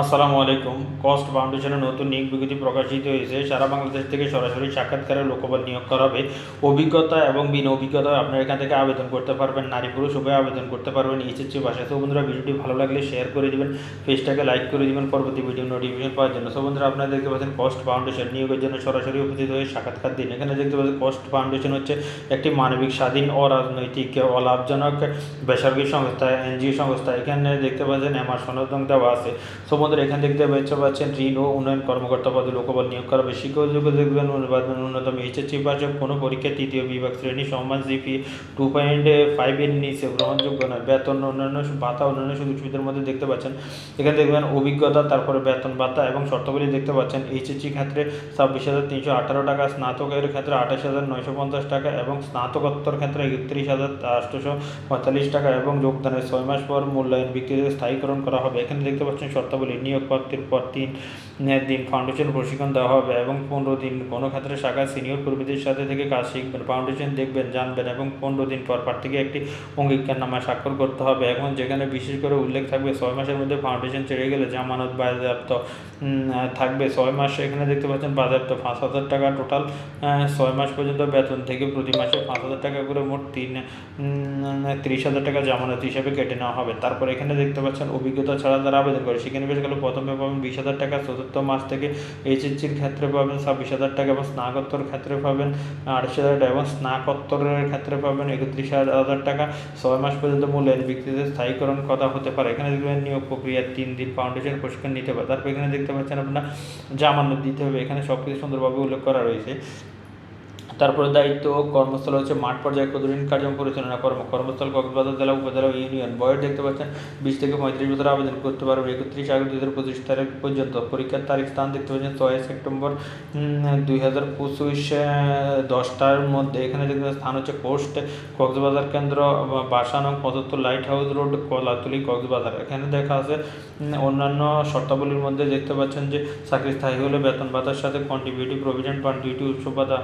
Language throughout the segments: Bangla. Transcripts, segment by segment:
আসসালামু আলাইকুম। কস্ট ফাউন্ডেশনের নতুন নিয়োগ বিজ্ঞপ্তি প্রকাশিত হয়েছে। সারা বাংলাদেশ থেকে সরাসরি সাক্ষাৎকারে লোকবল নিয়োগ করা হবে। অভিজ্ঞতা এবং বিনা অভিজ্ঞতা আপনারা এখান থেকে আবেদন করতে পারবেন। নারী পুরুষ উভয় আবেদন করতে পারবেন। এইচএসসি ভাষায় তো বন্ধুরা, ভিডিওটি ভালো লাগলে শেয়ার করে দিবেন। পেজটাকে লাইক করে দিবেন। পরবর্তী ভিডিও নোটিফিকেশন পাওয়ার জন্য। সো বন্ধুরা, আপনারা দেখতে পাচ্ছেন কস্ট ফাউন্ডেশন নিয়োগের জন্য সরাসরি উপস্থিত হয়ে সাক্ষাৎকার দিন। এখানে দেখতে পাচ্ছেন কস্ট ফাউন্ডেশন হচ্ছে একটি মানবিক, স্বাধীন, অরাজনৈতিক, অলাভজনক, বেসরকারি সংস্থা, এনজিও সংস্থা। এখানে দেখতে পাচ্ছেন আমার সনদন দেওয়া আছে। সো বন্ধুরা এখান থেকে দেখতে পাচ্ছেন ঋণ ও উন্নয়ন কর্মকর্তা পদে লোকবল নিয়োগ করা। হবে শিক্ষকযোগ্য দেখবেন অনুবাদন ন্যূনতম এইচএসসি পাশে কোনো পরীক্ষা তৃতীয় বিভাগ শ্রেণি সম্মান জিপি টু পয়েন্ট ফাইভ ফাইভের নিচে গ্রহণযোগ্য নয়। বেতন অন্যান্য ভাতা অন্যান্য সুযোগ সুবিধার মধ্যে দেখতে পাচ্ছেন। এখানে দেখবেন অভিজ্ঞতা, তারপরে বেতন ভাতা এবং শর্তাবলী দেখতে পাচ্ছেন। এইচএসসি ক্ষেত্রে ছাব্বিশ হাজার তিনশো আঠারো টাকা, স্নাতকের ক্ষেত্রে আঠাশ হাজার নয়শো পঞ্চাশ টাকা এবং স্নাতকোত্তর ক্ষেত্রে একত্রিশ হাজার আটশোশো পঁয়তাল্লিশ টাকা এবং যোগদানের ছয় মাস পর মূল্যায়ন ভিত্তিতে স্থায়ীকরণ করা হবে। এখানে দেখতে পাচ্ছেন শর্তাবলী নিয়োগপত্রের পর তিন দিন ফাউন্ডেশন প্রশিক্ষণ দেওয়া হবে এবং পনেরো দিন কোনো ক্ষেত্রে শাখা সিনিয়র কর্মীদের সাথে থেকে কাজ শিখবেন। ফাউন্ডেশন দেখবেন, জানবেন এবং পনেরো দিন পর প্রার্থীকে একটি অঙ্গীকারনামায় স্বাক্ষর করতে হবে এখন যেখানে বিশেষ করে উল্লেখ থাকবে ছয় মাসের মধ্যে ফাউন্ডেশন ছেড়ে গেলে জামানত বাজেয়াপ্ত থাকবে। ছয় মাস এখানে দেখতে পাচ্ছেন বাজেয়াপ্ত, পাঁচ হাজার টাকা টোটাল ছয় মাস পর্যন্ত বেতন থেকে প্রতি মাসে পাঁচ হাজার টাকা করে মোট তিন তিরিশ হাজার টাকা জামানত হিসাবে কেটে নেওয়া হবে। তারপর এখানে দেখতে পাচ্ছেন অভিজ্ঞতা ছাড়া যারা আবেদন করে, সেখানে বেশ গেলে। প্রথমে পাবেন বিশ হাজার টাকা, চতুর্থ মাস থেকে এইচএসসির ক্ষেত্রে পাবেন ছাব্বিশ হাজার টাকা এবং স্নাতকোত্তর ক্ষেত্রে পাবেন আড়াইশ হাজার টাকা এবং স্নাতকোত্তরের ক্ষেত্রে পাবেন একত্রিশ হাজার টাকা। ছয় মাস পর্যন্ত মূল্যের ভিত্তিতে স্থায়ীকরণ কথা হতে পারে। এখানে দেখবেন নিয়োগ প্রক্রিয়া তিন দিন ফাউন্ডেশন প্রশিক্ষণ নিতে পারে তারপর এখানে দেখতে পাচ্ছেন আপনার জামানত দিতে হবে। এখানে সব কিছু সুন্দরভাবে উল্লেখ করা রয়েছে। তারপরে দায়িত্ব কর্মস্থল হচ্ছে মাঠ পর্যায়ে ক্ষুদ্রঋণ কার্যক্রম পরিচালনা কর্ম, কর্মস্থল, কক্সবাজার জেলা, উপজেলা ইউনিয়ন। বয়স দেখতে পাচ্ছেন, বিশ থেকে পঁয়ত্রিশ বছর আবেদন করতে পারবে একত্রিশ আগস্ট দুই হাজার পঁচিশ তারিখ পর্যন্ত। পরীক্ষার তারিখ স্থান দেখতে পাচ্ছেন, ছয় সেপ্টেম্বর দুই হাজার পঁচিশ, দশটার মধ্যে। এখানে দেখতে স্থান হচ্ছে কোস্ট কক্সবাজার কেন্দ্র, বাসা নং পঁচাত্তর lighthouse road, Kolatoli Cox's Bazar. এখানে দেখা আছে অন্যান্য শর্তাবলীর মধ্যে দেখতে পাচ্ছেন যে, চাকরি স্থায়ী হলে বেতন ভাতার সাথে কন্ট্রিবিউটিভ প্রভিডেন্ট ফান্ড ডিউটি উৎসব ভাতা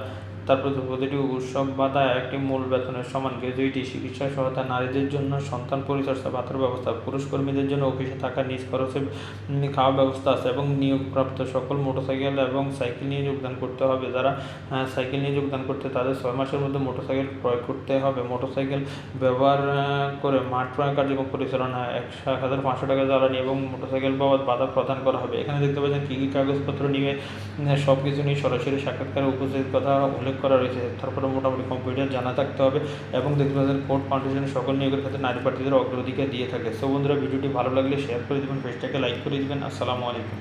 তারপর প্রতিটি উৎসব ভাতা একটি মূল বেতনের সমান। গ্র্যাজুইটি, চিকিৎসা সহায়তা নারীদের জন্য, সন্তান পরিচর্যা ভাতার ব্যবস্থা, পুরুষ কর্মীদের জন্য অফিসে থাকা, নিজ খরচে খাওয়া ব্যবস্থা আছে এবং নিয়োগপ্রাপ্ত সকল মোটরসাইকেল এবং সাইকেল নিয়ে যোগদান করতে হবে। যারা সাইকেল নিয়ে যোগদান করতে তাদের ছয় মাসের মধ্যে মোটরসাইকেল ক্রয় করতে হবে। মোটরসাইকেল ব্যবহার করে মাঠ কার্যক্রম পরিচালনা এক হাজার পাঁচশো টাকা জ্বালানি এবং মোটরসাইকেল বাবদ বাধা প্রদান করা হবে। এখানে দেখতে পাচ্ছেন কী কী কাগজপত্র নিয়ে সব কিছু নিয়ে সরাসরি সাক্ষাৎকারে উপস্থিত। কথা উল্লেখ করা রয়েছে। তারপরে মোটামুটি কম্পিউটার জানা থাকতে হবে এবং দেখতে পাচ্ছেন কোর্ট ফাউন্ডেশন সকল নিয়োগের ক্ষেত্রে নারী প্রার্থীদের অগ্রাধিকার দিয়ে থাকে। সো বন্ধুরা, ভিডিওটি ভালো লাগলে শেয়ার করে দেবেন পেজটাকে লাইক করে দেবেন। আসসালামু আলাইকুম।